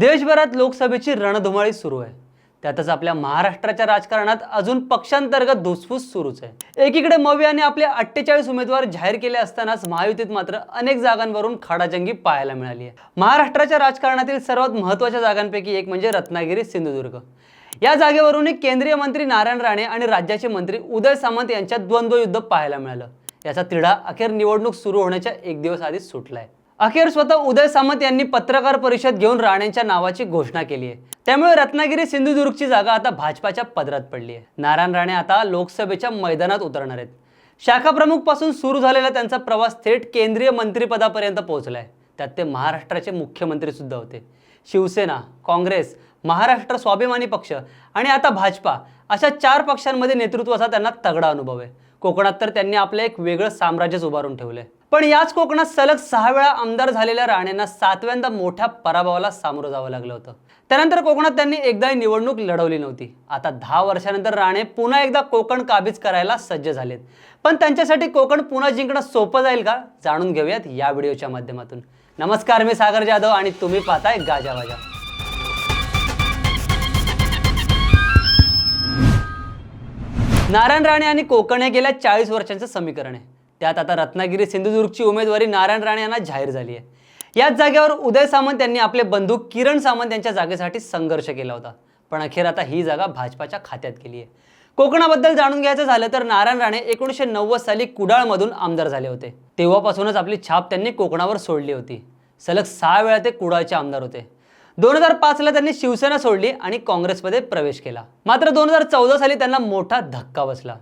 देशभरात लोकसभेची रणधुमाळी सुरू आहे. त्यातच आपल्या महाराष्ट्राच्या राजकारणात अजून पक्षांतर्गत धुसफूस सुरूच आहे. एकीकडे मवियाने आपले अठ्ठेचाळीस उमेदवार जाहीर केले असतानाच महायुतीत मात्र अनेक जागांवरून खडाजंगी पाहायला मिळाली आहे. महाराष्ट्राच्या राजकारणातील सर्वात महत्त्वाच्या जागांपैकी एक म्हणजे रत्नागिरी सिंधुदुर्ग. या जागेवरून केंद्रीय मंत्री नारायण राणे आणि राज्याचे मंत्री उदय सामंत यांच्यात द्वंद्वयुद्ध पाहायला मिळालं. याचा तिढा अखेर निवडणूक सुरू होण्याच्या एक दिवस आधीच सुटलाय. अखेर स्वतः उदय सामंत यांनी पत्रकार परिषद घेऊन राणेंच्या नावाची घोषणा केली आहे. त्यामुळे रत्नागिरी सिंधुदुर्गची जागा आता भाजपाच्या पदरात पडली आहे. नारायण राणे आता लोकसभेच्या मैदानात उतरणार आहेत. शाखा पासून सुरू झालेला त्यांचा प्रवास थेट केंद्रीय मंत्रिपदापर्यंत पोहोचलाय. त्यात ते महाराष्ट्राचे मुख्यमंत्री सुद्धा होते. शिवसेना काँग्रेस महाराष्ट्र स्वाभिमानी पक्ष आणि आता भाजपा अशा चार पक्षांमध्ये नेतृत्वाचा त्यांना तगडा अनुभव आहे. कोकणात तर त्यांनी आपलं एक वेगळं साम्राज्यच उभारून ठेवलंय. पण याच कोकणात सलग सहा वेळा आमदार झालेल्या राणेंना सातव्यांदा मोठ्या पराभवाला सामोरं जावं लागलं होतं. त्यानंतर कोकणात त्यांनी एकदाही निवडणूक लढवली नव्हती. आता दहा वर्षानंतर राणे पुन्हा एकदा कोकण काबीज करायला सज्ज झालेत. पण त्यांच्यासाठी कोकण पुन्हा जिंकणं सोपं जाईल का? जाणून घेऊयात या व्हिडिओच्या माध्यमातून. नमस्कार मी सागर जाधव आणि तुम्ही पाहताय गाजावाजा नारायण राणे आणि कोकण हे गेल्या चाळीस वर्षांचं समीकरण आहे. त्यात आता रत्नागिरी सिंधुदुर्गची उमेदवारी नारायण राणे यांना जाहीर झाली आहे. याच जागेवर उदय सामंत यांनी आपले बंधू किरण सामंत यांच्या जागेसाठी संघर्ष केला होता. पण अखेर आता ही जागा भाजपाच्या खात्यात गेली आहे. कोकणाबद्दल जाणून घ्यायचं झालं तर नारायण राणे एकोणीसशे नव्वद साली कुडाळमधून आमदार झाले होते. तेव्हापासूनच आपली छाप त्यांनी कोकणावर सोडली होती. सलग सहा वेळा ते कुडाळचे आमदार होते. दोन हजार पाचला त्यांनी शिवसेना सोडली आणि काँग्रेसमध्ये प्रवेश केला. मात्र दोन हजार चौदा साली त्यांना मोठा धक्का बसला.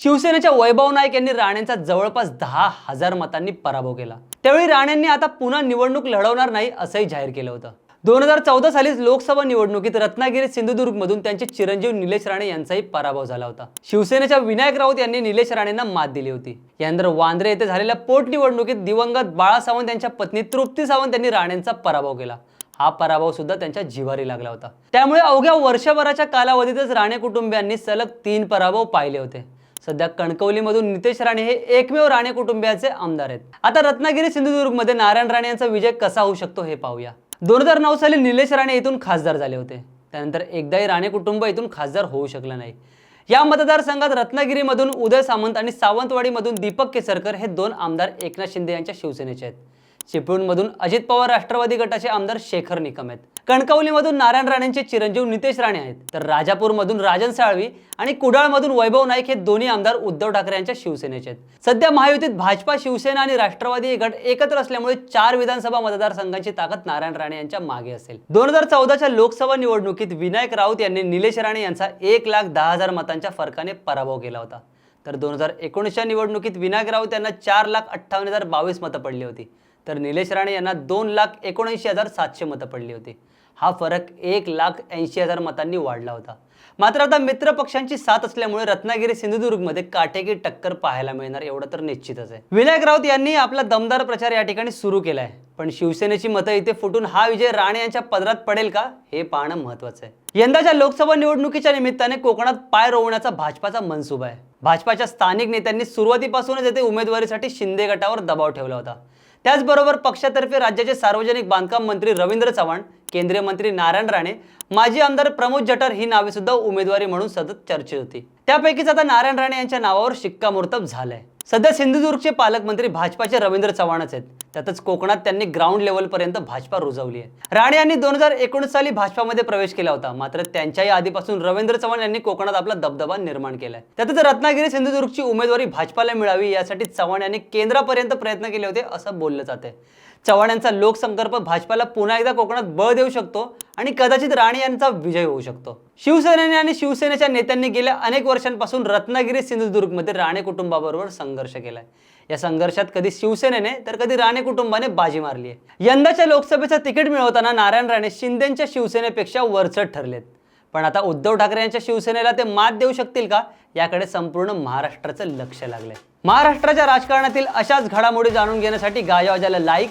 शिवसेनेच्या वैभव नाईक यांनी राणेंचा जवळपास दहा हजार मतांनी पराभव केला. त्यावेळी राणेंनी आता पुन्हा निवडणूक लढवणार नाही असंही जाहीर केलं होतं. दोन हजार चौदा सालीच लोकसभा निवडणुकीत रत्नागिरी सिंधुदुर्गमधून त्यांचे चिरंजीव निलेश राणे यांचाही पराभव झाला होता. शिवसेनेच्या विनायक राऊत यांनी निलेश राणेंना मात दिली होती. यानंतर वांद्रे येथे झालेल्या पोटनिवडणुकीत दिवंगत बाळा सावंत यांच्या पत्नी तृप्ती सावंत यांनी राणेंचा पराभव केला. हा पराभव सुद्धा त्यांच्या जिवारी लागला होता. त्यामुळे अवघ्या वर्षभराच्या कालावधीतच राणे कुटुंबियांनी सलग तीन पराभव पाहिले होते. सध्या कणकवलीमधून नितेश राणे हे एकमेव राणे कुटुंबियाचे आमदार आहेत. आता रत्नागिरी सिंधुदुर्गमध्ये नारायण राणे यांचा विजय कसा होऊ शकतो हे पाहूया. दोन हजार नऊ साली निलेश राणे इथून खासदार झाले होते. त्यानंतर एकदाही राणे कुटुंब इथून खासदार होऊ शकलं नाही. या मतदारसंघात रत्नागिरीमधून उदय सामंत आणि सावंतवाडीमधून दीपक केसरकर हे दोन आमदार एकनाथ शिंदे यांच्या शिवसेनेचे आहेत. चिपळूणमधून अजित पवार राष्ट्रवादी गटाचे आमदार शेखर निकम आहेत. कणकवलीमधून नारायण राणेंचे चिरंजीव नितेश राणे आहेत. तर राजापूरमधून राजन साळवी आणि कुडाळमधून वैभव नाईक हे दोन्ही आमदार उद्धव ठाकरे यांच्या शिवसेनेचे आहेत. सध्या महायुतीत भाजपा शिवसेना आणि राष्ट्रवादी गट एकत्र असल्यामुळे चार विधानसभा मतदारसंघांची ताकद नारायण राणे यांच्या मागे असेल. दोन हजार चौदाच्या लोकसभा निवडणुकीत विनायक राऊत यांनी निलेश राणे यांचा एक लाख दहा हजार मतांच्या फरकाने पराभव केला होता. तर दोन हजार एकोणीसच्या निवडणुकीत विनायक राऊत यांना चार लाख अठ्ठावन्न हजार बावीस मतं पडली होती. तर निलेश राणे यांना दोन लाख एकोणऐंशी हजार सातशे मतं पडली होती. हा फरक एक लाख ऐंशी हजार मतांनी वाढला होता. मात्र आता मित्र पक्षांची साथ असल्यामुळे रत्नागिरी सिंधुदुर्गमध्ये काटेकी टक्कर पाहायला मिळणार एवढं तर निश्चितच आहे. विनायक राऊत यांनी आपला दमदार प्रचार या ठिकाणी सुरू केलाय. पण शिवसेनेची मतं इथे फुटून हा विजय राणे यांच्या पदरात पडेल का हे पाहणं महत्वाचं आहे. यंदाच्या लोकसभा निवडणुकीच्या निमित्ताने कोकणात पाय रोवण्याचा भाजपाचा मनसुबा आहे. भाजपाच्या स्थानिक नेत्यांनी सुरुवातीपासूनच येथे उमेदवारीसाठी शिंदे गटावर दबाव ठेवला होता. त्याचबरोबर पक्षातर्फे राज्याचे सार्वजनिक बांधकाम मंत्री रवींद्र चव्हाण केंद्रीय मंत्री नारायण राणे माजी आमदार प्रमोद जटर ही नावे सुद्धा उमेदवारी म्हणून सतत चर्चेत होती. त्यापैकीच आता नारायण राणे यांच्या नावावर शिक्कामोर्तब झालंय. सध्या सिंधुदुर्गचे पालकमंत्री भाजपाचे रवींद्र चव्हाणच आहेत. त्यातच कोकणात त्यांनी ग्राउंड लेवलपर्यंत भाजपा रुजवली आहे. राणे यांनी दोन हजार एकोणीस साली भाजपामध्ये प्रवेश केला होता. मात्र त्यांच्याही आधीपासून रवींद्र चव्हाण यांनी कोकणात आपला दबदबा निर्माण केलाय. त्यातच रत्नागिरी सिंधुदुर्गची उमेदवारी भाजपाला मिळावी यासाठी चव्हाण यांनी केंद्रापर्यंत प्रयत्न केले होते असं बोललं जाते चव्हाण यांचा लोकसंकल्प भाजपाला पुन्हा एकदा कोकणात बळ देऊ शकतो आणि कदाचित राणे यांचा विजय होऊ शकतो. शिवसेनेने आणि शिवसेनेच्या नेत्यांनी गेल्या अनेक वर्षांपासून रत्नागिरी सिंधुदुर्गमध्ये राणे कुटुंबाबरोबर संघर्ष केलाय. या संघर्षात कधी शिवसेनेने तर कधी राणे कुटुंबाने बाजी मारली आहे. यंदाच्या लोकसभेचं तिकीट मिळवताना नारायण राणे शिंदेच्या शिवसेनेपेक्षा वरचढ ठरलेत. पण आता उद्धव ठाकरे यांच्या शिवसेनेला ते मात देऊ शकतील का? याकडे संपूर्ण महाराष्ट्राचं लक्ष लागलंय. महाराष्ट्राच्या राजकारणातील अशाच घडामोडी जाणून घेण्यासाठी गायवाजाला लाईक